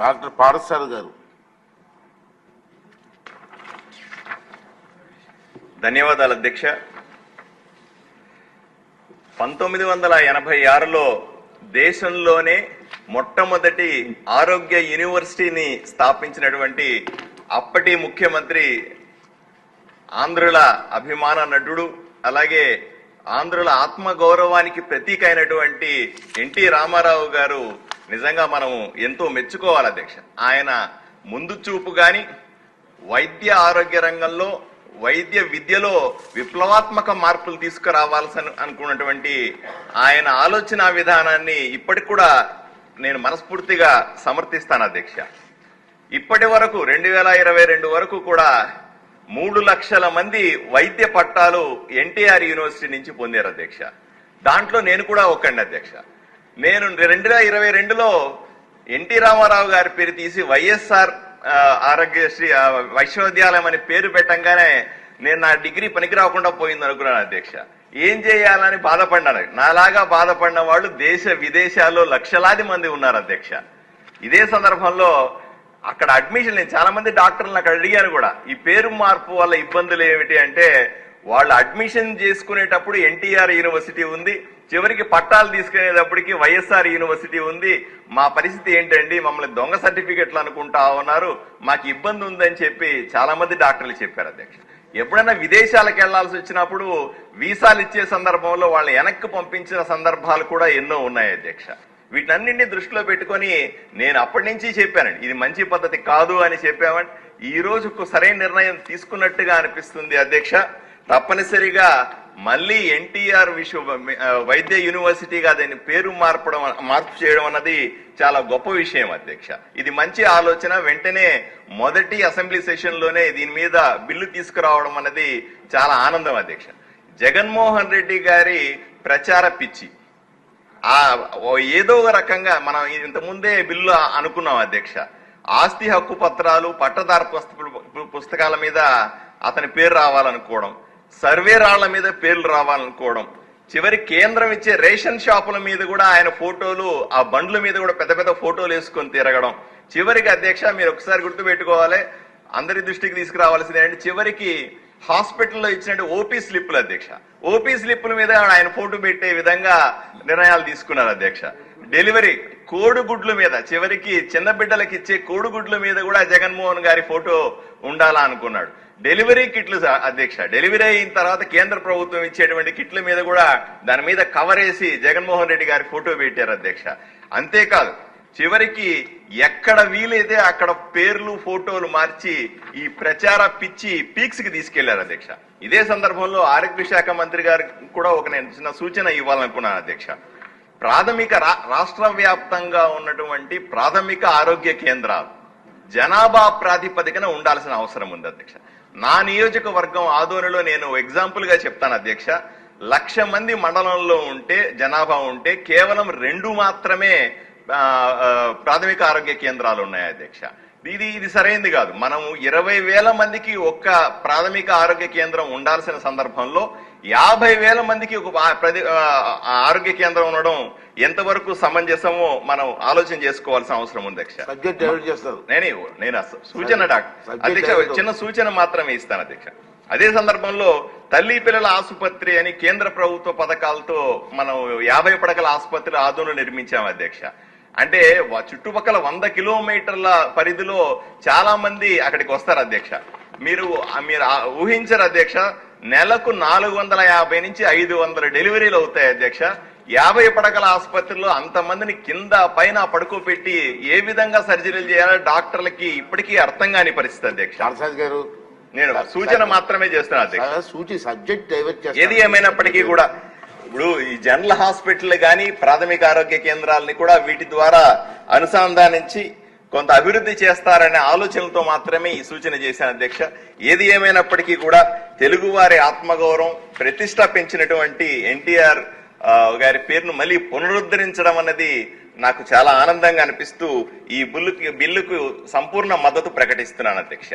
Doctor పారసారు గారు. ధన్యవాదాలు అధ్యక్ష. పంతొమ్మిది వందల ఎనభై ఆరులో దేశంలోనే మొట్టమొదటి ఆరోగ్య యూనివర్సిటీని స్థాపించినటువంటి అప్పటి ముఖ్యమంత్రి ఆంధ్రుల అభిమాన నటుడు అలాగే ఆంధ్రుల ఆత్మ గౌరవానికి ప్రతీక అయినటువంటి ఎన్టీ రామారావు గారు నిజంగా మనం ఎంతో మెచ్చుకోవాలి అధ్యక్ష. ఆయన ముందు చూపు గాని వైద్య ఆరోగ్య రంగంలో వైద్య విద్యలో విప్లవాత్మక మార్పులు తీసుకురావాల్సిన అనుకున్నటువంటి ఆయన ఆలోచన విధానాన్ని ఇప్పటికి కూడా నేను మనస్ఫూర్తిగా సమర్థిస్తాను అధ్యక్ష. ఇప్పటి వరకు రెండు వేల ఇరవై రెండు వరకు కూడా మూడు లక్షల మంది వైద్య పట్టాలు ఎన్టీఆర్ యూనివర్సిటీ నుంచి పొందారు అధ్యక్ష. దాంట్లో నేను కూడా ఒకండి అధ్యక్ష. నేను రెండు వేల ఇరవై రెండులో ఎన్టీ రామారావు గారి పేరు తీసి వైఎస్ఆర్ ఆరోగ్యశ్రీ విశ్వవిద్యాలయం అని పేరు పెట్టంగానే నేను నా డిగ్రీ పనికి రాకుండా పోయింది అనుకున్నాను అధ్యక్ష. ఏం చేయాలని బాధపడ్డాను. నాలాగా బాధపడిన వాళ్ళు దేశ విదేశాల్లో లక్షలాది మంది ఉన్నారు అధ్యక్ష. ఇదే సందర్భంలో అక్కడ అడ్మిషన్ నేను చాలా మంది డాక్టర్లను అక్కడ అడిగాను కూడా. ఈ పేరు మార్పు వల్ల ఇబ్బందులు ఏమిటి అంటే వాళ్ళు అడ్మిషన్ చేసుకునేటప్పుడు ఎన్టీఆర్ యూనివర్సిటీ ఉంది. చివరికి పట్టాలు తీసుకునేటప్పటికి వైఎస్ఆర్ యూనివర్సిటీ ఉంది. మా పరిస్థితి ఏంటండి? మమ్మల్ని దొంగ సర్టిఫికెట్లు అనుకుంటా ఉన్నారు. మాకు ఇబ్బంది ఉందని చెప్పి చాలా మంది డాక్టర్లు చెప్పారు అధ్యక్ష. ఎప్పుడైనా విదేశాలకు వెళ్ళాల్సి వచ్చినప్పుడు వీసాలు ఇచ్చే సందర్భంలో వాళ్ళని వెనక్కి పంపించిన సందర్భాలు కూడా ఎన్నో ఉన్నాయి అధ్యక్ష. వీటన్నింటినీ దృష్టిలో పెట్టుకొని నేను అప్పటి నుంచి చెప్పానండి. ఇది మంచి పద్ధతి కాదు అని చెప్పామని ఈ రోజుకు సరైన నిర్ణయం తీసుకున్నట్టుగా అనిపిస్తుంది అధ్యక్ష. తప్పనిసరిగా మళ్ళీ ఎన్టీఆర్ విశ్వ వైద్య యూనివర్సిటీగా దాని పేరు మార్పడం మార్పు చేయడం అన్నది చాలా గొప్ప విషయం అధ్యక్ష. ఇది మంచి ఆలోచన. వెంటనే మొదటి అసెంబ్లీ సెషన్లోనే దీని మీద బిల్లు తీసుకురావడం అన్నది చాలా ఆనందం అధ్యక్ష. జగన్మోహన్ రెడ్డి గారి ప్రచార పిచ్చి. ఆ ఓ ఏదో ఒక రకంగా మనం ఇంత ముందే బిల్లు అనుకున్నాం అధ్యక్ష. ఆస్తి హక్కు పత్రాలు పట్టదారు పుస్తకాల మీద అతని పేరు రావాలనుకోవడం సర్వే రాళ్ళ మీద పేర్లు రావాలనుకోవడం. చివరి కేంద్రం ఇచ్చే రేషన్ షాపుల మీద కూడా ఆయన ఫోటోలు ఆ బండ్ల మీద కూడా పెద్ద పెద్ద ఫోటోలు వేసుకొని తిరగడం. చివరికి అధ్యక్ష మీరు ఒకసారి గుర్తుపెట్టుకోవాలి. అందరి దృష్టికి తీసుకురావాల్సింది ఏంటంటే చివరికి హాస్పిటల్లో ఇచ్చినట్టు ఓపీ స్లిప్లు అధ్యక్ష. ఓపీ స్లిప్ల మీద ఆయన ఫోటో పెట్టే విధంగా నిర్ణయాలు తీసుకున్నారు అధ్యక్ష. డెలివరీ కోడిగుడ్ల మీద చివరికి చిన్న బిడ్డలకు ఇచ్చే కోడిగుడ్ల మీద కూడా జగన్మోహన్ గారి ఫోటో ఉండాలా అనుకున్నాడు. డెలివరీ కిట్లు అధ్యక్ష డెలివరీ అయిన తర్వాత కేంద్ర ప్రభుత్వం ఇచ్చేటువంటి కిట్ల మీద కూడా దాని మీద కవర్ వేసి జగన్మోహన్ రెడ్డి గారి ఫోటో పెట్టారు అధ్యక్ష. అంతేకాదు చివరికి ఎక్కడ వీలైతే అక్కడ పేర్లు ఫోటోలు మార్చి ఈ ప్రచార పిచ్చి పీక్స్కి తీసుకెళ్ళారు అధ్యక్ష. ఇదే సందర్భంలో ఆరోగ్య శాఖ మంత్రి గారు కూడా ఒక నేను చిన్న సూచన ఇవ్వాలనుకున్నాను అధ్యక్ష. ప్రాథమిక రా- రాష్ట్ర వ్యాప్తంగా ఉన్నటువంటి ప్రాథమిక ఆరోగ్య కేంద్రాలు జనాభా ప్రాతిపదికన ఉండాల్సిన అవసరం ఉంది అధ్యక్ష. నా నియోజకవర్గం ఆదోనిలో నేను ఎగ్జాంపుల్గా చెప్తాను అధ్యక్ష. లక్ష మంది మండలంలో ఉంటే జనాభా ఉంటే కేవలం రెండు మాత్రమే ప్రాథమిక ఆరోగ్య కేంద్రాలు ఉన్నాయి అధ్యక్ష. ఇది ఇది సరైనది కాదు. మనము ఇరవై వేల మందికి ఒక్క ప్రాథమిక ఆరోగ్య కేంద్రం ఉండాల్సిన సందర్భంలో యాభై వేల మందికి ఒక ప్రతి ఆరోగ్య కేంద్రం ఉండడం ఎంతవరకు సమంజసమో మనం ఆలోచన చేసుకోవాల్సిన అవసరం ఉంది అధ్యక్ష నేను నేను సూచన డాక్టర్ అధ్యక్ష? చిన్న సూచన మాత్రమే ఇస్తాను అధ్యక్ష. అదే సందర్భంలో తల్లి పిల్లల ఆసుపత్రి అని కేంద్ర ప్రభుత్వ పథకాలతో మనం యాభై పడకల ఆసుపత్రి ఆదోను నిర్మించాం అధ్యక్ష. అంటే చుట్టుపక్కల వంద కిలోమీటర్ల పరిధిలో చాలా మంది అక్కడికి వస్తారు అధ్యక్ష. మీరు మీరు ఊహించరు అధ్యక్ష నెలకు నాలుగు వందల యాభై నుంచి ఐదు వందల డెలివరీలు అవుతాయి అధ్యక్ష. యాభై పడకల ఆసుపత్రిలో అంతమందిని కింద పైన పడుకోబెట్టి ఏ విధంగా సర్జరీలు చేయాలో డాక్టర్లకి ఇప్పటికీ అర్థం కాని పరిస్థితి అధ్యక్ష. గారు నేను సూచన మాత్రమే చేస్తున్నా అధ్యక్ష. సూచి సబ్జెక్ట్ ఏది ఏమైనప్పటికీ కూడా ఇప్పుడు ఈ జనరల్ హాస్పిటల్ కానీ ప్రాథమిక ఆరోగ్య కేంద్రాలని కూడా వీటి ద్వారా అనుసంధానించి కొంత అభివృద్ధి చేస్తారనే ఆలోచనలతో మాత్రమే ఈ సూచన చేశాను అధ్యక్ష. ఏది ఏమైనప్పటికీ కూడా తెలుగువారి ఆత్మగౌరవం ప్రతిష్ట పెంచినటువంటి ఎన్టీఆర్ గారి పేరును మళ్ళీ పునరుద్ధరించడం అన్నది నాకు చాలా ఆనందంగా అనిపిస్తూ ఈ బిల్లుకి బిల్లుకు సంపూర్ణ మద్దతు ప్రకటిస్తున్నాను అధ్యక్ష.